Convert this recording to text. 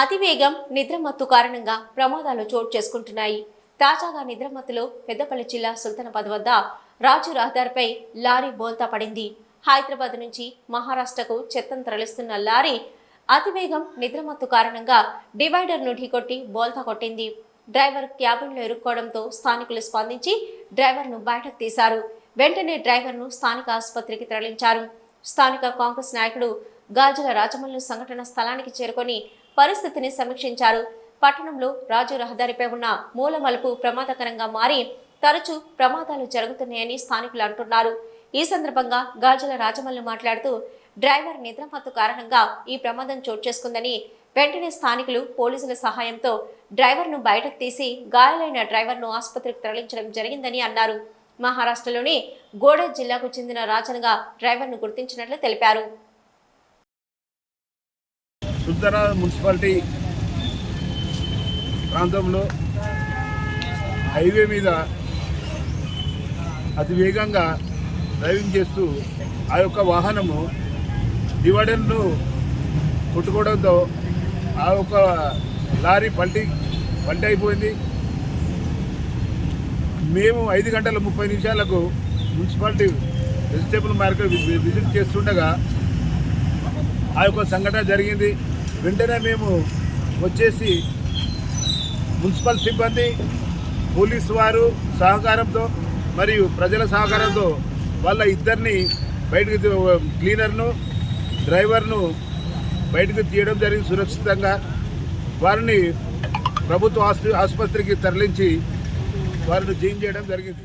అతివేగం నిద్రమత్తు కారణంగా ప్రమాదాలు చోటు చేసుకుంటున్నాయి. తాజాగా నిద్రమత్తులో పెద్దపల్లి జిల్లా సుల్తానాబాద్ వద్ద రాజు రహదారిపై లారీ బోల్తా పడింది. హైదరాబాద్ నుంచి మహారాష్ట్రకు చెత్తను తరలిస్తున్న లారీ అతివేగం నిద్రమత్తు కారణంగా డివైడర్ను ఢీకొట్టి బోల్తా కొట్టింది. డ్రైవర్ క్యాబిన్లో ఇరుక్కోవడంతో స్థానికులు స్పందించి డ్రైవర్ను బయటకు తీశారు. వెంటనే డ్రైవర్ను స్థానిక ఆసుపత్రికి తరలించారు. స్థానిక కాంగ్రెస్ నాయకుడు గాజుల రాజమల్లు సంఘటన స్థలానికి చేరుకొని పరిస్థితిని సమీక్షించారు. పట్టణంలో రాజు రహదారిపై ఉన్న మూల మలుపు ప్రమాదకరంగా మారి తరచూ ప్రమాదాలు జరుగుతున్నాయని స్థానికులు అంటున్నారు. ఈ సందర్భంగా గాజుల రాజమల్లు మాట్లాడుతూ డ్రైవర్ నిద్రమత్తు కారణంగా ఈ ప్రమాదం చోటు చేసుకుందని వెంటనే స్థానికులు పోలీసుల సహాయంతో డ్రైవర్ను బయటకు తీసి గాయాలైన డ్రైవర్ను ఆసుపత్రికి తరలించడం జరిగిందని అన్నారు. మహారాష్ట్రలోని గోడ జిల్లాకు చెందిన రాజన్గా డ్రైవర్ను గుర్తించినట్లు తెలిపారు. ఉత్తర మున్సిపాలిటీ ప్రాంతంలో హైవే మీద అతి వేగంగా డ్రైవింగ్ చేస్తూ ఆ యొక్క వాహనము డివైడర్ను కొట్టుకోవడంతో ఆ యొక్క లారీ పల్టీ పల్టీ అయిపోయింది మేము ఐదు గంటల ముప్పై నిమిషాలకు మున్సిపాలిటీ వెజిటేబుల్ మార్కెట్ విజిట్ చేస్తుండగా ఆ యొక్క సంఘటన జరిగింది. వెంటనే మేము వచ్చేసి మున్సిపల్ సిబ్బంది పోలీసు వారు సహకారంతో మరియు ప్రజల సహకారంతో వాళ్ళ ఇద్దరిని బయటకు క్లీనర్ను డ్రైవర్ను బయటకు తీయడం జరిగింది సురక్షితంగా. వారిని ప్రభుత్వ ఆసుపత్రికి తరలించి వారిని జైన్ చేయడం జరిగింది.